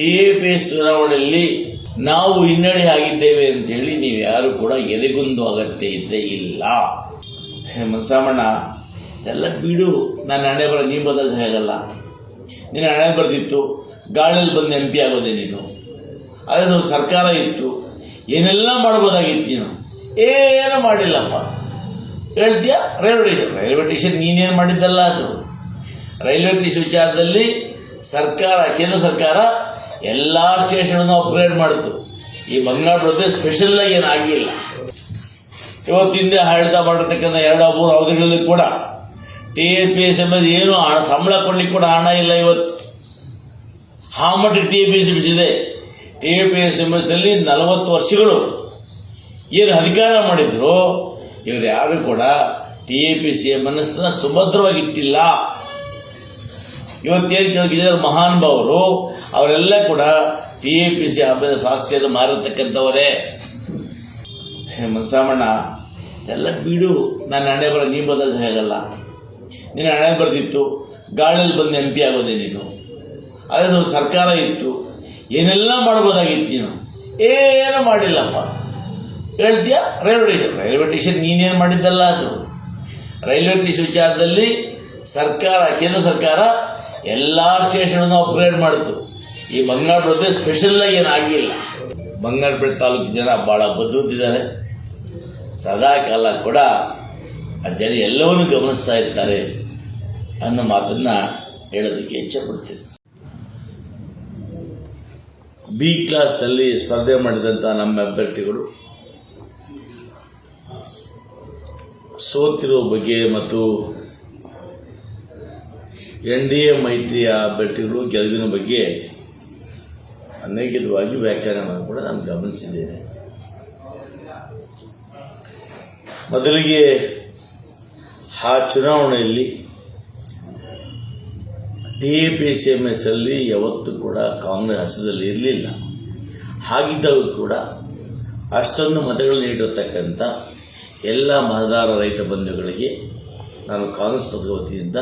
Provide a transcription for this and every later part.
T A P ಚುನಾವಣೆಯಲ್ಲಿ ನಾವು ಹಿನ್ನಡೆ ಆಗಿದ್ದೇವೆ ಅಂತೇಳಿ ನೀವು ಯಾರು ಕೂಡ ಎದೆಗುಂದು ಅಗತ್ಯ ಇದ್ದೇ ಇಲ್ಲ. ಸಾಮಣ್ಣ ಎಲ್ಲ ಬಿಡು. ನಾನು ಹಣೆ ಬರ ನೀ ಹೇಗಲ್ಲ. ನೀನು ಹಣೆ ಬರೆದಿತ್ತು. ಗಾಳಿಯಲ್ಲಿ ಬಂದು ಎಂ ಪಿ ಆಗೋದೆ ನೀನು. ಅದೇ ಸರ್ಕಾರ ಇತ್ತು. ಏನೆಲ್ಲ ಮಾಡ್ಬೋದಾಗಿತ್ತು ನೀನು? ಏನು ಮಾಡಿಲ್ಲಪ್ಪ. ಹೇಳ್ತೀಯ? ರೈಲ್ವೆ ಟೇಷನ್ ರೈಲ್ವೆ ಟೇಷನ್ ನೀನೇನು ಮಾಡಿದ್ದಲ್ಲ ಅದು? ರೈಲ್ವೆ ಟೇಷನ್ ವಿಚಾರದಲ್ಲಿ ಸರ್ಕಾರ, ಕೇಂದ್ರ ಸರ್ಕಾರ ಎಲ್ಲ ಸ್ಟೇಷನನ್ನು ಅಪ್ಗ್ರೇಡ್ ಮಾಡಿತು ಈ ಬಂಗಾಳ ಪ್ರದೇಶ ಸ್ಪೆಷಲ್ಲಾಗಿ ಆಗಿಲ್ಲ. ಇವತ್ತಿಂದ ಆಡಳಿತ ಮಾಡಿರ್ತಕ್ಕಂಥ ಎರಡು ಮೂರು ಅವಧಿಗಳಲ್ಲಿ ಕೂಡ T A P S S ಏನು ಹಣ, ಸಂಬಳ ಕೊಡ್ಲಿಕ್ಕೆ ಕೂಡ ಹಣ ಇಲ್ಲ ಇವತ್ತು. ಮಟ್ಟಿಗೆ T A P S S ಇದೆ T A P S M S ಅಲ್ಲಿ ನಲವತ್ತು ವರ್ಷಗಳು ಏನು ಅಧಿಕಾರ ಮಾಡಿದ್ರು, ಇವರು ಯಾರು ಕೂಡ ಟಿ ಎ ಪಿ ಸಿ ಮನಸ್ಸನ್ನ ಸುಭದ್ರವಾಗಿಟ್ಟಿಲ್ಲ. ಇವತ್ತೇನು ಮಹಾನ್ ಮಹಾನುಭಾವರು ಅವರೆಲ್ಲ ಕೂಡ T A P C office ಶಾಸ್ತ್ರಿಯನ್ನು ಮಾರಿರ್ತಕ್ಕಂಥವರೇ ಮನ್ಸಾಮಣ್ಣ, ಎಲ್ಲ ಬಿಡು. ನಾನು ಹಣೆ ಬರ, ನೀ ಹೇಗಲ್ಲ. ನೀನು ಹಣೆ ಬರೆದಿತ್ತು, ಗಾಳಿಯಲ್ಲಿ ಬಂದು ಎಂ ಪಿ ಆಗೋದೆ ನೀನು. ಅದೇ ಸರ್ಕಾರ ಇತ್ತು. ಏನೆಲ್ಲ ಮಾಡ್ಬೋದಾಗಿತ್ತು ನೀನು? ಏನೂ ಮಾಡಿಲ್ಲಪ್ಪ. ಹೇಳ್ತೀಯ? Railway station. ರೈಲ್ವೆ ಟೇಷನ್ ನೀನೇನು ಮಾಡಿದ್ದಲ್ಲ ಅದು. ರೈಲ್ವೆ ಟೇಷನ್ ವಿಚಾರದಲ್ಲಿ ಸರ್ಕಾರ, ಕೇಂದ್ರ ಸರ್ಕಾರ ಎಲ್ಲ ಸ್ಟೇಷನನ್ನು ಅಪ್ಗ್ರೇಡ್ ಮಾಡಿತು. ಈ ಬಂಗಾಳ ಪ್ರದೇಶ ಆಗಿಲ್ಲ. ಏನಾಗಿಲ್ಲ ಬಂಗಾರಪೇಟೆ ತಾಲೂಕು ಜನ ಭಾಳ ಬದ್ಧಿದ್ದಾರೆ ಸದಾ ಕಾಲ ಕೂಡ ಆ ಜನ ಎಲ್ಲವನ್ನೂ ಗಮನಿಸ್ತಾ ಇರ್ತಾರೆ ಅನ್ನೋ ಮಾತನ್ನು ಹೇಳೋದಕ್ಕೆ ಇಚ್ಛೆಪಡ್ತೀನಿ ಬಿ ಕ್ಲಾಸ್ನಲ್ಲಿ ಸ್ಪರ್ಧೆ ಮಾಡಿದಂಥ ನಮ್ಮ ಅಭ್ಯರ್ಥಿಗಳು ಸೋತಿರುವ ಬಗ್ಗೆ ಮತ್ತು ಎನ್ ಡಿ ಎ ಮೈತ್ರಿಯ ಅಭ್ಯರ್ಥಿಗಳು ಗೆಲುವಿನ ಬಗ್ಗೆ ಅನೇಕವಾಗಿ ವ್ಯಾಖ್ಯಾನವನ್ನು ಕೂಡ ನಾನು ಗಮನಿಸಿದ್ದೇನೆ. ಮೊದಲಿಗೆ ಆ ಚುನಾವಣೆಯಲ್ಲಿ T A P C M S ಅಲ್ಲಿ ಯಾವತ್ತೂ ಕೂಡ ಕಾಂಗ್ರೆಸ್ ಹಸದಲ್ಲಿ ಇರಲಿಲ್ಲ. ಹಾಗಿದ್ದಾಗ ಕೂಡ ಅಷ್ಟೊಂದು ಮತಗಳು ನೀಡಿರತಕ್ಕಂಥ ಎಲ್ಲ ಮತದಾರ ರೈತ ಬಂಧುಗಳಿಗೆ ನಾನು ಕಾಂಗ್ರೆಸ್ ಪಕ್ಷದ ವತಿಯಿಂದ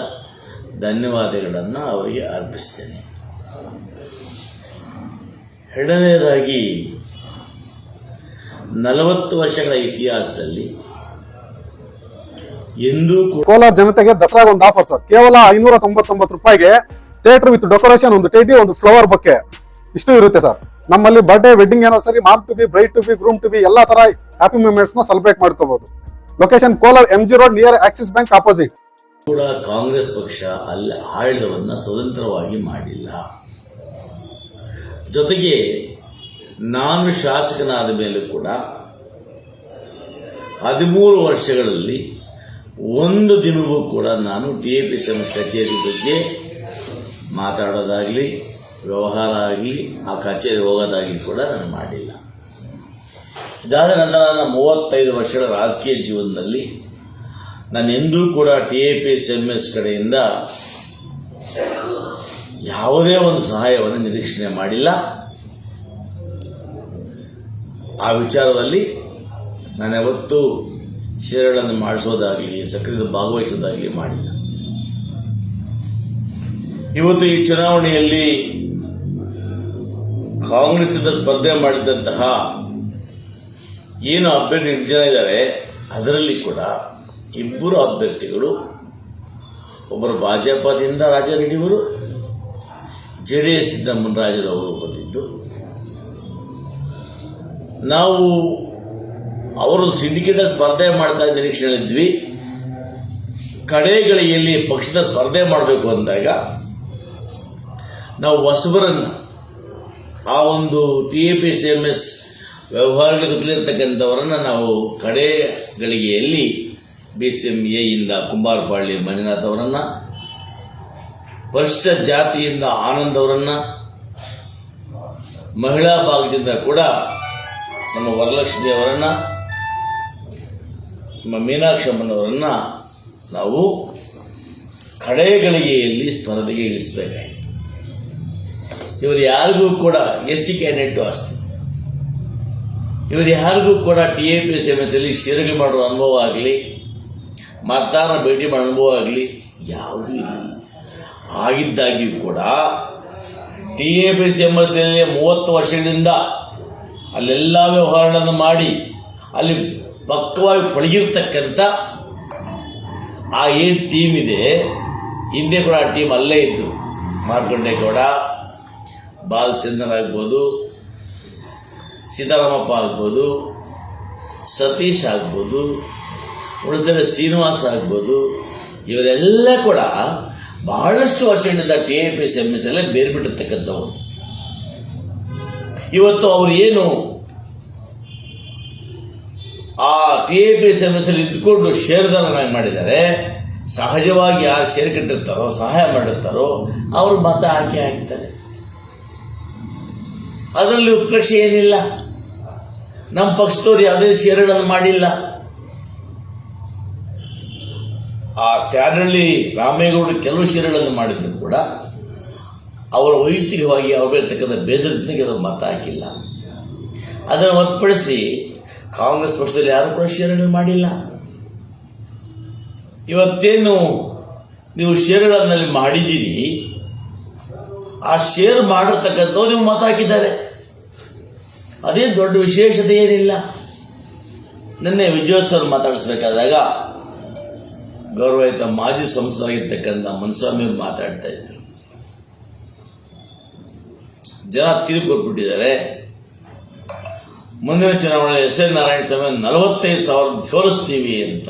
ಧನ್ಯವಾದಗಳನ್ನು ಅವರಿಗೆ ಅರ್ಪಿಸ್ತೇನೆ. ಎರಡನೇದಾಗಿ ನಲವತ್ತು ವರ್ಷಗಳ ಇತಿಹಾಸದಲ್ಲಿ ಎಂದೂ ಕೂಡ ಕೋಲಾರ ಜನತೆಗೆ ದಸರಾಗ ಒಂದು ಆಫರ್ ಸರ್. ಕೇವಲ ಐನೂರ ತೊಂಬತ್ತೊಂಬತ್ತು ರೂಪಾಯಿಗೆ ಥಿಯೇಟರ್ ವಿತ್ ಡೆಕೋರೇಷನ್ ಒಂದು ಟೇಟಿ ಒಂದು ಫ್ಲವರ್ ಬೊಕ್ಕೆ ಇಷ್ಟು ಇರುತ್ತೆ ಸರ್. ನಮ್ಮಲ್ಲಿ birthday wedding anniversary mark to be bride to be groom to be ಎಲ್ಲಾ ತರ ಹ್ಯಾಪಿ ಮೂಮೆಂಟ್ಸ್ನ ಸೆಲೆಬ್ರೇಟ್ ಮಾಡ್ಕೋಬಹುದು location Kolar M G road near Axis bank opposite ಕೂಡ ಕಾಂಗ್ರೆಸ್ ಪಕ್ಷ ಅಲ್ಲಿ ಆಡಳಿತವನ್ನ ಸ್ವತಂತ್ರವಾಗಿ ಮಾಡಿಲ್ಲ. ಜೊತೆಗೆ ನಾನು ಶಾಸಕನಾದ ಮೇಲೂ ಕೂಡ ಹದಿಮೂರು ವರ್ಷಗಳಲ್ಲಿ ಒಂದು ದಿನವೂ ಕೂಡ ನಾನು ಡಿ ಎ ಪಿ ಎಸ್ ಕಚೇರಿ ಬಗ್ಗೆ ಮಾತಾಡೋದಾಗಲಿ, ವ್ಯವಹಾರ ಆಗಲಿ, ಆ ಕಚೇರಿ ಹೋಗೋದಾಗಲಿ ಕೂಡ ನಾನು ಮಾಡಿಲ್ಲ. ಇದಾದ ನಂತರ ನನ್ನ ಮೂವತ್ತೈದು ವರ್ಷಗಳ ರಾಜಕೀಯ ಜೀವನದಲ್ಲಿ ನಾನು ಎಂದೂ ಕೂಡ T A P S M S ಕಡೆಯಿಂದ ಯಾವುದೇ ಒಂದು ಸಹಾಯವನ್ನು ನಿರೀಕ್ಷಣೆ ಮಾಡಿಲ್ಲ. ಆ ವಿಚಾರದಲ್ಲಿ ನಾನು ಯಾವತ್ತು ಷೇರುಗಳನ್ನು ಮಾಡಿಸೋದಾಗಲಿ ಸಕ್ರಿಯ ಭಾಗವಹಿಸೋದಾಗಲಿ ಮಾಡಿಲ್ಲ. ಇವತ್ತು ಈ ಚುನಾವಣೆಯಲ್ಲಿ ಕಾಂಗ್ರೆಸ್ನಿಂದ ಸ್ಪರ್ಧೆ ಮಾಡಿದಂತಹ ಏನು ಅಭ್ಯರ್ಥಿ ಎಂಟು ಇದ್ದಾರೆ, ಅದರಲ್ಲಿ ಕೂಡ ಇಬ್ಬರು ಅಭ್ಯರ್ಥಿಗಳು, ಒಬ್ಬರು ಭಾಜಪದಿಂದ ರಾಜ ನೀಡಿವರು ಜೆ ಡಿ ಎಸ್ನಿಂದ ಅವರು ಬಂದಿದ್ದು. ನಾವು ಅವರು ಸಿಂಡಿಕೇಟ್ ಸ್ಪರ್ಧೆ ಮಾಡ್ತಾ ಇದ್ದ ನಿರೀಕ್ಷೆಯಲ್ಲಿದ್ವಿ ಕಡೆಗಳಿಯಲ್ಲಿ ಪಕ್ಷದ ಸ್ಪರ್ಧೆ ಮಾಡಬೇಕು ಅಂದಾಗ ನಾವು ಹೊಸಬರನ್ನು ಆ ಒಂದು T A P C M S ವ್ಯವಹಾರಗಳಿರ್ತಕ್ಕಂಥವರನ್ನು ನಾವು ಕಡೆ ಗಳಿಗೆಯಲ್ಲಿ ಬಿ ಸಿ ಎಂ ಎಯಿಂದ ಕುಂಬಾರಪಾಳ್ಳಿ ಮಂಜುನಾಥ್ ಅವರನ್ನು ಪರಿಶಿಷ್ಟ ಜಾತಿಯಿಂದ ಆನಂದ್ ಮಹಿಳಾ ಭಾಗದಿಂದ ಕೂಡ ನಮ್ಮ ವರಲಕ್ಷ್ಮಿ ಅವರನ್ನು, ನಮ್ಮ ಮೀನಾಕ್ಷಮ್ಮನವರನ್ನು ನಾವು ಕಡೆಗಳಿಗೆಯಲ್ಲಿ ಸ್ಮರಣೆಗೆ ಇಳಿಸಬೇಕಾಯಿತು. ಇವರು ಯಾರಿಗೂ ಕೂಡ ಎಸ್ ಟಿ ಕ್ಯಾಂಡಿಡೇಟು ಅಷ್ಟೇ. ಇವರು ಯಾರಿಗೂ ಕೂಡ T A P S M S ಅಲ್ಲಿ ಶಿರಗಿ ಮಾಡುವ ಅನುಭವ ಆಗಲಿ ಮತದಾರನ ಭೇಟಿ ಮಾಡೋ ಅನುಭವ ಆಗಲಿ ಯಾವುದೂ ಇಲ್ಲ. ಆಗಿದ್ದಾಗಿಯೂ ಕೂಡ T A P C M S ಮೂವತ್ತು ವರ್ಷಗಳಿಂದ ಅಲ್ಲೆಲ್ಲ ವ್ಯವಹಾರಗಳನ್ನು ಮಾಡಿ ಅಲ್ಲಿ ಪಕ್ಕವಾಗಿ ಪಳಗಿರ್ತಕ್ಕಂಥ ಆ ಏನು ಟೀಮ್ ಇದೆ, ಹಿಂದೆ ಕೂಡ ಆ ಟೀಮ್ ಅಲ್ಲೇ ಇದ್ದು, ಮಾರ್ಕಂಡೇಗೌಡ, ಬಾಲಚಂದ್ರ ಆಗ್ಬೋದು, ಸೀತಾರಾಮಪ್ಪ ಆಗ್ಬೋದು, ಸತೀಶ್ ಆಗ್ಬೋದು ಉಳಿದ ಶ್ರೀನಿವಾಸ ಆಗ್ಬೋದು, ಇವರೆಲ್ಲ ಕೂಡ ಬಹಳಷ್ಟು ವರ್ಷಗಳಿಂದ T A P S M S ಎಲ್ಲ ಬೇರೆ ಬಿಟ್ಟಿರ್ತಕ್ಕಂಥವ್ರು ಇವತ್ತು ಅವರು ಏನು ಆ T A P S M S ಅಲ್ಲಿ ಇದ್ದುಕೊಂಡು ಶೇರ್ದಾರನಾಗಿ ಮಾಡಿದ್ದಾರೆ, ಸಹಜವಾಗಿ ಯಾರು ಶೇರ್ ಕಟ್ಟಿರ್ತಾರೋ, ಸಹಾಯ ಮಾಡಿರ್ತಾರೋ, ಅವರು ಮತ ಹಾಕಿ ಹಾಕ್ತಾರೆ. ಅದರಲ್ಲಿ ಉತ್ಪ್ರೇಕ್ಷೆ ಏನಿಲ್ಲ. ನಮ್ಮ ಪಕ್ಷದವ್ರು ಯಾವುದೇ ಶೇರ್ಗಳನ್ನು ಮಾಡಿಲ್ಲ. ಆ ತ್ಯಾನಳ್ಳಿ ರಾಮೇಗೌಡ ಕೆಲವು ಶಿರಗಳನ್ನು ಮಾಡಿದ್ರು ಕೂಡ, ಅವರ ವೈಯಕ್ತಿಕವಾಗಿ ಅವರಿರ್ತಕ್ಕಂಥ ಬೇಸರತ್ನಿಗೆ ಅದನ್ನು ಮತ ಹಾಕಿಲ್ಲ. ಅದನ್ನು ಹೊರತುಪಡಿಸಿ ಕಾಂಗ್ರೆಸ್ ಪಕ್ಷದಲ್ಲಿ ಯಾರು ಕೂಡ ಷೇರುಗಳನ್ನು ಮಾಡಿಲ್ಲ. ಇವತ್ತೇನು ನೀವು ಶೇರುಗಳನ್ನಲ್ಲಿ ಮಾಡಿದ್ದೀರಿ ಆ ಶೇರ್ ಮಾಡಿರ್ತಕ್ಕಂಥವ್ರು ನೀವು ಮತ ಹಾಕಿದ್ದಾರೆ. ಅದೇ ದೊಡ್ಡ ವಿಶೇಷತೆ ಏನಿಲ್ಲ. ನಿನ್ನೆ ವಿಜಯೋತ್ಸವ ಮಾತಾಡಿಸ್ಬೇಕಾದಾಗ ಗೌರವಯುತ ಮಾಜಿ ಸಂಸದರಾಗಿರ್ತಕ್ಕಂಥ ಮನಸ್ವಾಮಿ ಅವರು ಮಾತಾಡ್ತಾ ಇದ್ರು. ಜನ ತೀರ್ಪು ಕೊಟ್ಬಿಟ್ಟಿದ್ದಾರೆ ಮುಂದಿನ ಚುನಾವಣೆ ಎಸ್ ಎನ್ ನಾರಾಯಣ ಸ್ವಾಮಿ ನಲವತ್ತೈದು ಸಾವಿರ ಸೋಲಿಸ್ತೀವಿ ಅಂತ.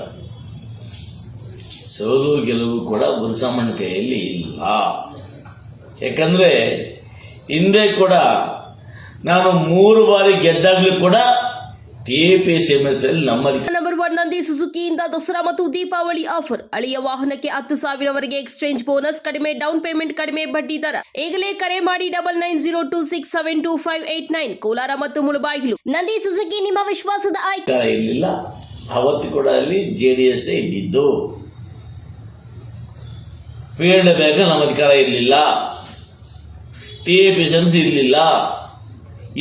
ಸೋಲು ಗೆಲುವು ಕೂಡ ಗುರುಸಾಮಣ್ಣ ಕೈಯಲ್ಲಿ ಇಲ್ಲ. ಯಾಕಂದ್ರೆ ಹಿಂದೆ ಕೂಡ ನಾನು ಮೂರು ಬಾರಿ ಗೆದ್ದಾಗ್ಲೂ ಕೂಡ T A P C M S ಅಲ್ಲಿ ನಮ್ಮ ಒನ್ ನಂದಿ ಸುಜುಕಿಯಿಂದ ದಸರಾ ಮತ್ತು ದೀಪಾವಳಿ ಆಫರ್. ಅಳಿಯ ವಾಹನಕ್ಕೆ ಹತ್ತು ಸಾವಿರವರೆಗೆ ಎಕ್ಸ್ಚೇಂಜ್ ಬೋನಸ್, ಕಡಿಮೆ ಡೌನ್ ಪೇಮೆಂಟ್, ಕಡಿಮೆ ಬಡ್ಡಿ ದರ. ಈಗಲೇ ಕರೆ ಮಾಡಿ double nine zero two six seven two five eight nine. Kolar ಮತ್ತು ಮುಳಬಾಗಿಲು. ನಂದಿ ಸುಜುಕಿ, ನಿಮ್ಮ ವಿಶ್ವಾಸದ ಆಯ್ಕೆ. ಇರಲಿಲ್ಲ. ಅವತ್ತು ಕೂಡ ಅಲ್ಲಿ ಜೆ ಡಿ ಎಸ್ ಇದ್ದಿದ್ದು. ಪೀರಿಯಡ್ ಬ್ಯಾಂಕ್ ನಮ್ಮ ಅಧಿಕಾರ ಇರಲಿಲ್ಲ. T A P M C ಇರಲಿಲ್ಲ.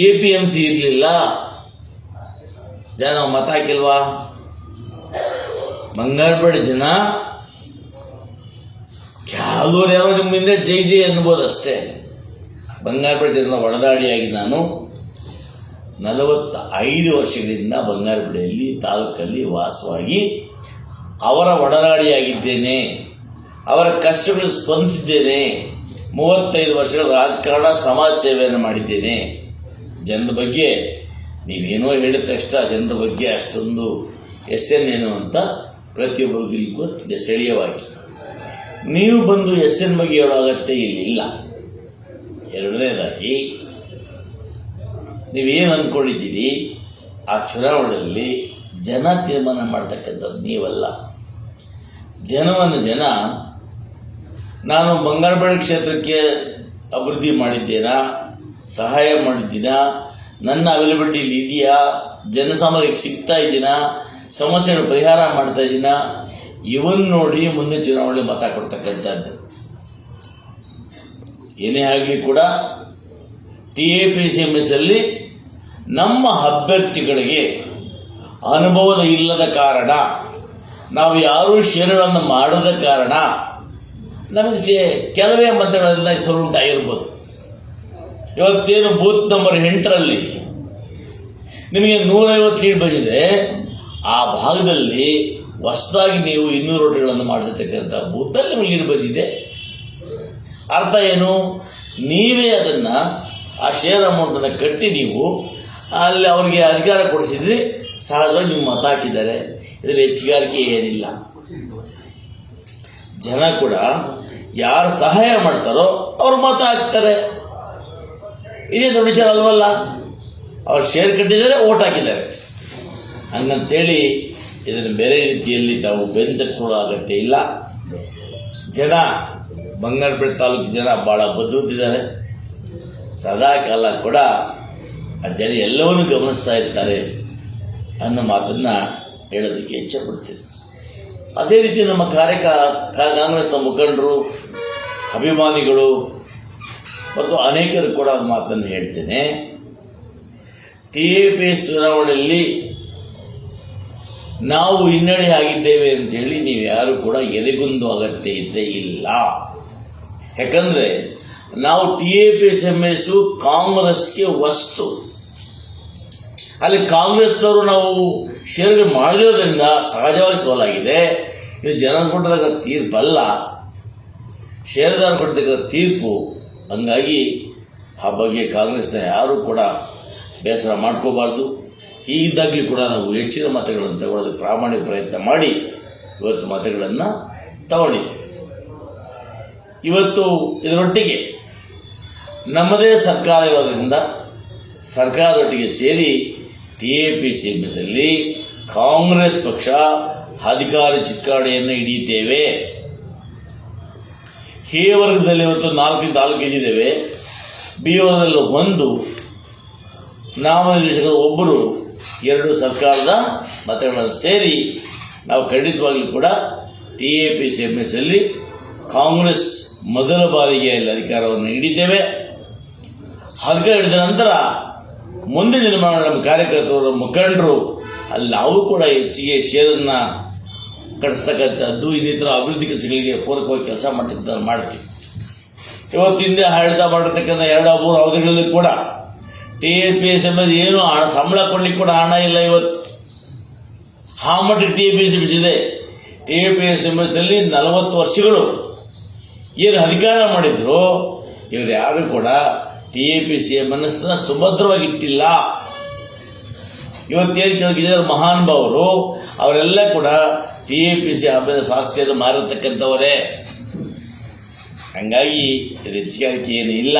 ಎ ಪಿ ಎಂ ಸಿ ಇರಲಿಲ್ಲ. ಜನ ಮತ ಹಾಕಿಲ್ವಾ? ಬಂಗಾರಪೇಟೆ ಜನ ಕೆಲವರು ಯಾರೋ ನಿಮ್ಮ ಹಿಂದೆ ಜೈ ಜೈ ಅನ್ಬೋದು ಅಷ್ಟೇ. ಬಂಗಾರಪೇಟೆ ಜನರ ಒಡದಾಡಿಯಾಗಿ ನಾನು ನಲವತ್ತ ಐದು ವರ್ಷಗಳಿಂದ ಬಂಗಾರಪೇಟೆಯಲ್ಲಿ ತಾಲೂಕಲ್ಲಿ ವಾಸವಾಗಿ ಅವರ ಒಡನಾಡಿಯಾಗಿದ್ದೇನೆ ಅವರ ಕಷ್ಟಗಳು ಸ್ಪಂದಿಸಿದ್ದೇನೆ. ಮೂವತ್ತೈದು ವರ್ಷಗಳ ರಾಜಕಾರಣ, ಸಮಾಜ ಸೇವೆಯನ್ನು ಮಾಡಿದ್ದೇನೆ. ಜನರ ಬಗ್ಗೆ ನೀವೇನೋ ಹೇಳಿದ ತಕ್ಷಣ ಜನರ ಬಗ್ಗೆ ಅಷ್ಟೊಂದು ಎಸ್ ಏನು ಅಂತ ಪ್ರತಿಯೊಬ್ಬರಿಗೂ ಇಲ್ಲಿ ಗೊತ್ತಿದೆ, ಸ್ಥಳೀಯವಾಗಿ. ನೀವು ಬಂದು ಎಸ್ ಎನ್ ಬಗ್ಗೆ ಹೇಳೋ ಅಗತ್ಯ ಇಲ್ಲಿಲ್ಲ. ಎರಡನೇದಾಗಿ, ನೀವೇನು ಅಂದ್ಕೊಂಡಿದ್ದೀರಿ ಆ ಚುನಾವಣೆಯಲ್ಲಿ ಜನ ತೀರ್ಮಾನ ಮಾಡ್ತಕ್ಕಂಥದ್ದು ನೀವಲ್ಲ. ಜನವನ್ನು ಜನ, ನಾನು ಬಂಗಾರಬಳ್ಳಿ ಕ್ಷೇತ್ರಕ್ಕೆ ಅಭಿವೃದ್ಧಿ ಮಾಡಿದ್ದೇನಾ? ಸಹಾಯ ಮಾಡಿದ್ದೀನಾ? ನನ್ನ ಅವೈಲಬಿಲಿಟಿ ಇಲ್ಲಿ ಇದೆಯಾ ಜನಸಾಮಾನ್ಯಕ್ಕೆ ಸಿಗ್ತಾ ಇದ್ದೀನಾ ಸಮಸ್ಯೆಗಳ ಪರಿಹಾರ ಮಾಡ್ತಾ ಇದ್ದೀನ? ಇವನ್ ನೋಡಿ ಮುಂದೆ ಚುನಾವಣೆ ಮತ ಕೊಡ್ತಕ್ಕಂಥದ್ದು. ಏನೇ ಆಗಲಿ ಕೂಡ T A P C M S ಅಲ್ಲಿ ನಮ್ಮ ಅಭ್ಯರ್ಥಿಗಳಿಗೆ ಅನುಭವದ ಇಲ್ಲದ ಕಾರಣ, ನಾವು ಯಾರೂ ಷೇರುಗಳನ್ನು ಮಾಡದ ಕಾರಣ, ನಮಗೆ ಕೆಲವೇ ಮತಗಳೆಲ್ಲ ಉಂಟಾಗಿರ್ಬೋದು ಇವತ್ತೇನು ಬೂತ್ ನಂಬರ್ ಎಂಟರಲ್ಲಿ ನಿಮಗೆ ನೂರೈವತ್ತು ಲೀಡ್ ಬಂದಿದೆ. ಆ ಭಾಗದಲ್ಲಿ ಹೊಸದಾಗಿ ನೀವು ಇನ್ನೂರು ರೋಟಿಗಳನ್ನು ಮಾಡಿಸತಕ್ಕಂಥ ಬೂತಲ್ಲಿ ನಿಮಗೆ ಬಂದಿದೆ ಅರ್ಥ ಏನು? ನೀವೇ ಅದನ್ನು ಆ ಶೇರ್ ಅಮೌಂಟನ್ನು ಕಟ್ಟಿ ನೀವು ಅಲ್ಲಿ ಅವರಿಗೆ ಅಧಿಕಾರ ಕೊಡಿಸಿದ್ರಿ ಸಹಜವಾಗಿ ನಿಮ್ಮ ಮತ ಹಾಕಿದ್ದಾರೆ. ಇದರಲ್ಲಿ ಹೆಚ್ಚುಗಾರಿಕೆ ಏನಿಲ್ಲ. ಜನ ಕೂಡ ಯಾರು ಸಹಾಯ ಮಾಡ್ತಾರೋ ಅವ್ರು ಮತ ಹಾಕ್ತಾರೆ. ಇದೇ ದೊಡ್ಡ ವಿಚಾರ ಅಲ್ವಲ್ಲ? ಅವ್ರು ಶೇರ್ ಕಟ್ಟಿದ್ದಾರೆ ಓಟ್ ಹಾಕಿದ್ದಾರೆ. ಹಂಗಂತೇಳಿ ಇದನ್ನು ಬೇರೆ ರೀತಿಯಲ್ಲಿ ತಾವು ಬೆಂದಕ್ಕೂ ಅಗತ್ಯ ಇಲ್ಲ. ಜನ, ಬಂಗಾರಪೇಟೆ ತಾಲೂಕು ಜನ ಭಾಳ ಬದುಕಿದ್ದಾರೆ ಸದಾ ಕಾಲ ಕೂಡ ಆ ಜನ ಎಲ್ಲವನ್ನೂ ಗಮನಿಸ್ತಾ ಇರ್ತಾರೆ ಅನ್ನೋ ಮಾತನ್ನು ಹೇಳೋದಕ್ಕೆ ಇಚ್ಛೆಪಡ್ತೀನಿ ಅದೇ ರೀತಿ ನಮ್ಮ ಕಾರ್ಯಕ ಕಾಂಗ್ರೆಸ್ನ ಮುಖಂಡರು, ಅಭಿಮಾನಿಗಳು ಮತ್ತು ಅನೇಕರು ಕೂಡ ಮಾತನ್ನು ಹೇಳ್ತೇನೆ. ಟಿ ಎ ಪಿ ಎಸ್ ಚುನಾವಣೆಯಲ್ಲಿ ನಾವು ಹಿನ್ನಡೆ ಆಗಿದ್ದೇವೆ ಅಂತೇಳಿ ನೀವು ಯಾರು ಕೂಡ ಎದೆಗುಂದು ಇದ್ದೇ ಇಲ್ಲ. ಯಾಕಂದರೆ ನಾವು T A P S M S ಕಾಂಗ್ರೆಸ್ಗೆ ವಸ್ತು. ಅಲ್ಲಿ ಕಾಂಗ್ರೆಸ್ನವರು ನಾವು ಷೇರುಗಳು ಮಾಡಿರೋದ್ರಿಂದ ಸಹಜವಾಗಿ ಸೋಲಾಗಿದೆ ಇದು ಜನ ಕೊಟ್ಟದಾಗ ತೀರ್ಪಲ್ಲ. ಷೇರುದಾರ ಕೊಟ್ಟದಾಗ ತೀರ್ಪು. ಹಂಗಾಗಿ ಆ ಬಗ್ಗೆ ಕಾಂಗ್ರೆಸ್ನ ಯಾರೂ ಕೂಡ ಬೇಸರ ಮಾಡ್ಕೋಬಾರ್ದು. ಹೀಗಿದ್ದಾಗಲೂ ಕೂಡ ನಾವು ಹೆಚ್ಚಿನ ಮತಗಳನ್ನು ತಗೊಳ್ಳೋದು ಪ್ರಾಮಾಣಿಕ ಪ್ರಯತ್ನ ಮಾಡಿ, ಇವತ್ತು ಮತಗಳನ್ನು ತಗೊಳ್ಳಿ. ಇವತ್ತು ಇದರೊಟ್ಟಿಗೆ ನಮ್ಮದೇ ಸರ್ಕಾರ ಇರೋದರಿಂದ ಸರ್ಕಾರದೊಟ್ಟಿಗೆ ಸೇರಿ T A P C M S ಅಲ್ಲಿ ಕಾಂಗ್ರೆಸ್ ಪಕ್ಷ ಅಧಿಕಾರ ಚಿಕ್ಕಾಣಿಯನ್ನು ಹಿಡಿಯುತ್ತೇವೆ. ಹೇ ವರ್ಗದಲ್ಲಿ ಇವತ್ತು ನಾಲ್ಕು ತಾಲೂಕು ಇದ್ದಿದ್ದೇವೆ ಬಿ ವರ್ಗದಲ್ಲಿ ಒಂದು, ನಾಮನಿರ್ದೇಶಕರು ಒಬ್ಬರು ಎರಡು ಸರ್ಕಾರದ ಮತಗಳನ್ನು ಸೇರಿ ನಾವು ಖಂಡಿತವಾಗಿಯೂ ಕೂಡ T A P C M S ಅಲ್ಲಿ ಕಾಂಗ್ರೆಸ್ ಮೊದಲ ಬಾರಿಗೆ ಅಲ್ಲಿ ಅಧಿಕಾರವನ್ನು ಹಿಡಿದ್ದೇವೆ ಹಗ್ಗ ಹಿಡಿದ ನಂತರ ಮುಂದಿನ ದಿನಮಾನ ನಮ್ಮ ಕಾರ್ಯಕರ್ತರು, ಮುಖಂಡರು, ಅಲ್ಲಿ ನಾವು ಕೂಡ ಹೆಚ್ಚಿಗೆ ಷೇರನ್ನು ಕಟ್ಟಿಸ್ತಕ್ಕಂಥದ್ದು ಇನ್ನಿತರ ಅಭಿವೃದ್ಧಿ ಕೆಲಸಗಳಿಗೆ ಪೂರಕವಾಗಿ ಕೆಲಸ ಮಾಡ್ತಕ್ಕಂಥ ಮಾಡ್ತೀವಿ. ಇವತ್ತಿಂದ ಆಡಳಿತ ಮಾಡಿರ್ತಕ್ಕಂಥ ಎರಡು ಮೂರು ಅವಧಿಗಳಲ್ಲಿ ಕೂಡ T A P S S ಏನು ಹಣ, ಸಂಬಳ ಕೊಡ್ಲಿಕ್ಕೆ ಕೂಡ ಹಣ ಇಲ್ಲ ಇವತ್ತು. ಆ ಮಟ್ಟಿಗೆ T A P S ಬಿಸಿದೆ? T A P S M S ಅಲ್ಲಿ ನಲವತ್ತು ವರ್ಷಗಳು. ಏನು ಅಧಿಕಾರ ಮಾಡಿದ್ರು? ಇವರು ಯಾರು ಕೂಡ ಟಿ ಎ ಪಿ ಸಿ ಮನಸ್ಸನ್ನ ಸುಭದ್ರವಾಗಿಟ್ಟಿಲ್ಲ. ಇವತ್ತೇನು ಇವತ್ತೇನು ಕೇಳಿದ್ದಾರೆ ಮಹಾನುಭಾವರು, ಅವರೆಲ್ಲ ಕೂಡ ಟಿ ಎ ಪಿ ಸಿ ಅಭ್ಯಾಸ ಆಸ್ತಿಯನ್ನು ಮಾರಿರ್ತಕ್ಕಂಥವರೇ ಹಂಗಾಗಿ ಹೆಚ್ಚಿಗಾರಿಕೆ ಏನು ಇಲ್ಲ.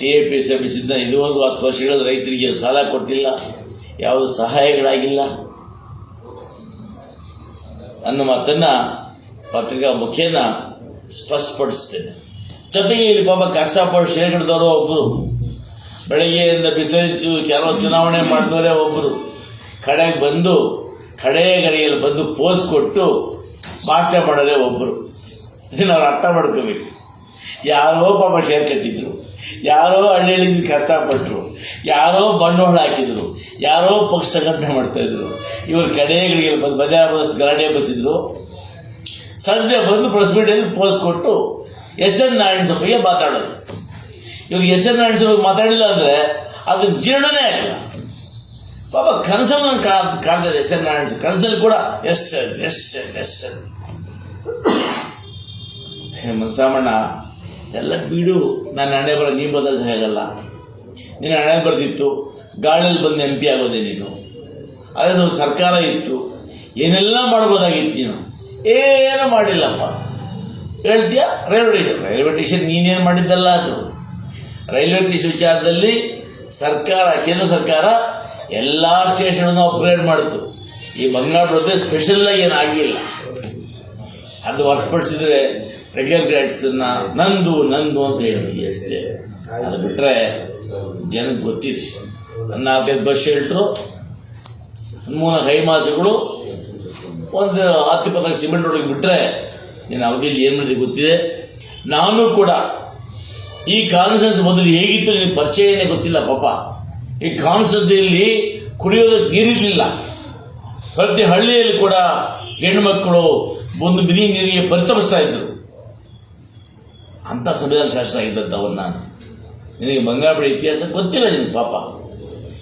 T A P C M ಇದುವರೆಗೂ ಹತ್ತು ವರ್ಷಗಳ ರೈತರಿಗೆ ಸಾಲ ಕೊಟ್ಟಿಲ್ಲ ಯಾವ ಸಹಾಯಗಳಾಗಿಲ್ಲ. ಅನ್ನೋ ಮಾತನ್ನು, ಪತ್ರಿಕಾ ಮುಖೇನ ಸ್ಪಷ್ಟಪಡಿಸ್ತೇನೆ. ಜೊತೆಗೆ ಇಲ್ಲಿ ಪಾಪ ಕಷ್ಟಪಟ್ಟು ಶೇಖರಿದವರು ಒಬ್ಬರು ಬೆಳಗ್ಗೆಯಿಂದ ಬಿಸಿಲು ಕೆಲವು ಚುನಾವಣೆ ಮಾಡಿದವರೇ ಒಬ್ಬರು ಕಡೆಗೆ ಬಂದು, ಕಡೆ ಗಡಿಯಲ್ಲಿ ಬಂದು ಪೋಸ್ ಕೊಟ್ಟು ಭಾಷಣ ಮಾಡೋದೇ ಒಬ್ಬರು ಇದನ್ನು ಅವ್ರು ಅರ್ಥ ಮಾಡ್ಕೋಬೇಕು. ಯಾರೋ ಪಾಪ ಶೇರ್ ಕಟ್ಟಿದ್ರು. ಯಾರೋ ಹಳ್ಳಿ ಹಳ್ಳಿಯಿಂದ ಕಷ್ಟಪಟ್ಟರು ಯಾರೋ ಬಂಡವಾಳ ಹಾಕಿದ್ರು, ಯಾರೋ ಪಕ್ಷ ಸಂಘಟನೆ ಮಾಡ್ತಾಯಿದ್ರು ಇವರು ಕಡೆಗಳಿಗೆ ಬಂದು ಬಜಾರ್ ಬಸ್, ಗಲಾಟೆ ಬಸ್ಸಿದ್ರು. ಸಂಜೆ ಬಂದು ಪ್ರೆಸ್ ಮೀಟಲ್ಲಿ ಪೋಸ್ಟ್ ಕೊಟ್ಟು ಎಸ್ ಎನ್ ನಾರಾಯಣ ಸ್ವಾಮಿಗೆ ಮಾತಾಡೋದು. ಇವಾಗ ಎಸ್ ಎನ್ ನಾರಾಯಣ ಸ್ವಾಮಿ ಮಾತಾಡಿಲ್ಲ ಅಂದರೆ ಅದು ಜೀರ್ಣನೇ ಆಗಿಲ್ಲ ಪಾಪ ಕನಸಲ್ಲಿ ಕಾಣ ಕಾಣ್ತದೆ ಎಸ್ ಎನ್ ನಾರಾಯಣ ಸ್ವಾಮಿ ಕನಸಲ್ಲಿ ಕೂಡ S N S N S N. ಮನ್ಸಾಮಣ್ಣ ಎಲ್ಲ ಬಿಡು ನಾನು ಹಣೆ ಬರ ನೀ ಬದಲಿಸ ಆಗಲ್ಲ. ನೀನು ಹಣೆ ಬರ್ದಿತ್ತು, ಗಾಳಿಯಲ್ಲಿ ಬಂದು ಎಂ ಪಿ ಆಗೋದೆ ನೀನು. ಅದೇ ನಾವು ಸರ್ಕಾರ ಇತ್ತು. ಏನೆಲ್ಲ ಮಾಡ್ಬೋದಾಗಿತ್ತು ನೀನು? ಏನು ಮಾಡಿಲ್ಲಪ್ಪ. ಹೇಳ್ತೀಯ? ರೈಲ್ವೆ ಟೇಷನ್ ರೈಲ್ವೆ ಟೇಷನ್ ನೀನೇನು ಮಾಡಿದ್ದಲ್ಲ ಅದು. ರೈಲ್ವೆ ಟೇಷನ್ ವಿಚಾರದಲ್ಲಿ ಸರ್ಕಾರ, ಕೇಂದ್ರ ಸರ್ಕಾರ ಎಲ್ಲ ಸ್ಟೇಷನನ್ನು ಅಪ್ಗ್ರೇಡ್ ಮಾಡಿತು. ಈ ಬಂಗಾಳ ಪ್ರದೇಶ ಸ್ಪೆಷಲ್ಲಾಗಿ ಏನಾಗಿಲ್ಲ ಅದು ಹೊರತುಪಡಿಸಿದ್ರೆ ರೆಗ್ಯುಲರ್ ಗ್ರಾಡ್ಸನ್ನ ನಂದು ನಂದು ಅಂತ ಹೇಳ್ತೀವಿ ಅಷ್ಟೇ. ಅದು ಬಿಟ್ಟರೆ ಜನಕ್ಕೆ ಗೊತ್ತಿದೆ ನಾಲ್ಕೈದು ಬಸ್ ಶೆಲ್ಟ್ರು ಮೂರು ಹೈಮಾಸಗಳು ಒಂದು ಹತ್ತು ಪದ ಸಿಮೆಂಟ್ ರೋಡಿಗೆ ಬಿಟ್ಟರೆ ನೀನು ಅವಧಿಯಲ್ಲಿ ಏನು ಮಾಡಿದೆ ಗೊತ್ತಿದೆ? ನಾನು ಕೂಡ ಈ ಕಾನ್ಫರೆನ್ಸ್ ಮೊದಲು ಹೇಗಿತ್ತು ನಿನಗೆ ಪರಿಚಯನೇ ಗೊತ್ತಿಲ್ಲ ಪಾಪ. ಈ ಕಾನ್ಸ್ಟೆನ್ಸಿಯಲ್ಲಿ ಕುಡಿಯೋದಕ್ಕೆ ನೀರಿರಲಿಲ್ಲ. ಪ್ರತಿ ಹಳ್ಳಿಯಲ್ಲಿ ಕೂಡ ಹೆಣ್ಣುಮಕ್ಕಳು ಒಂದು ಬಿದಿ ನೀರಿಗೆ ಪರಿತಪಿಸ್ತಾ ಇದ್ರು. ಅಂಥ ಸಂವಿಧಾನ ಶಾಸ್ತ್ರ ಆಗಿದ್ದವನು ನಾನು. ನಿನಗೆ ಬಂಗಾಳಪಡಿ ಇತಿಹಾಸ ಗೊತ್ತಿಲ್ಲ ನಿನ್ನ ಪಾಪ.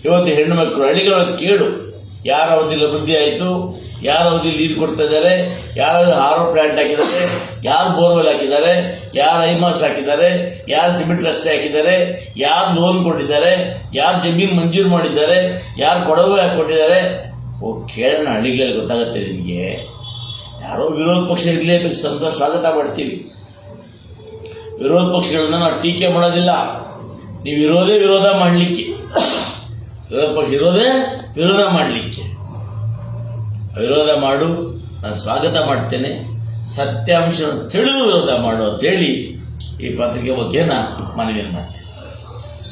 ಇವತ್ತು ಹೆಣ್ಣು ಮಕ್ಕಳು ಹಳ್ಳಿಗಳ ಕೇಳು ಯಾರ ಅವಧಿಯಲ್ಲಿ ವೃದ್ಧಿ ಆಯಿತು? ಯಾರ ಅವಧಿಯಲ್ಲಿ ನೀರು ಕೊಡ್ತಾ ಇದ್ದಾರೆ? ಯಾರು ಆರೋ ಪ್ಲಾಂಟ್ ಹಾಕಿದ್ದಾರೆ? ಯಾರು ಬೋರ್ವೆಲ್ ಹಾಕಿದ್ದಾರೆ? ಯಾರು ಐಮಾಸ್ ಹಾಕಿದ್ದಾರೆ? ಯಾರು ಸಿಮೆಂಟ್ ರಸ್ತೆ ಹಾಕಿದ್ದಾರೆ? ಯಾರು ಲೋನ್ ಕೊಟ್ಟಿದ್ದಾರೆ? ಯಾರು ಜಮೀನು ಮಂಜೂರು ಮಾಡಿದ್ದಾರೆ? ಯಾರು ಕೊಡವೆ ಹಾಕ್ಕೊಟ್ಟಿದ್ದಾರೆ? ಓ ಕೇಳೋಣ ಹಳ್ಳಿಗಳಲ್ಲಿ ಗೊತ್ತಾಗುತ್ತೆ ನಿಮಗೆ ಯಾರೋ ವಿರೋಧ ಪಕ್ಷ ಇರಲೇಬೇಕು ಸಂತೋಷ ಸ್ವಾಗತ ಮಾಡ್ತೀವಿ. ವಿರೋಧ ಪಕ್ಷಗಳನ್ನ ನಾವು ಟೀಕೆ ಮಾಡೋದಿಲ್ಲ. ನೀವು ಇರೋದೇ ವಿರೋಧ ಮಾಡಲಿಕ್ಕೆ. ವಿರೋಧ ಪಕ್ಷ ಇರೋದೇ ವಿರೋಧ ಮಾಡಲಿಕ್ಕೆ. ವಿರೋಧ ಮಾಡು, ನಾನು ಸ್ವಾಗತ ಮಾಡ್ತೇನೆ. ಸತ್ಯಾಂಶವನ್ನು ತಿಳಿದು ವಿರೋಧ ಮಾಡು ಅಂತೇಳಿ ಈ ಪತ್ರಿಕೆ ಬಗ್ಗೆನ ಮನವಿಯನ್ನು ಮಾಡ್ತೇನೆ.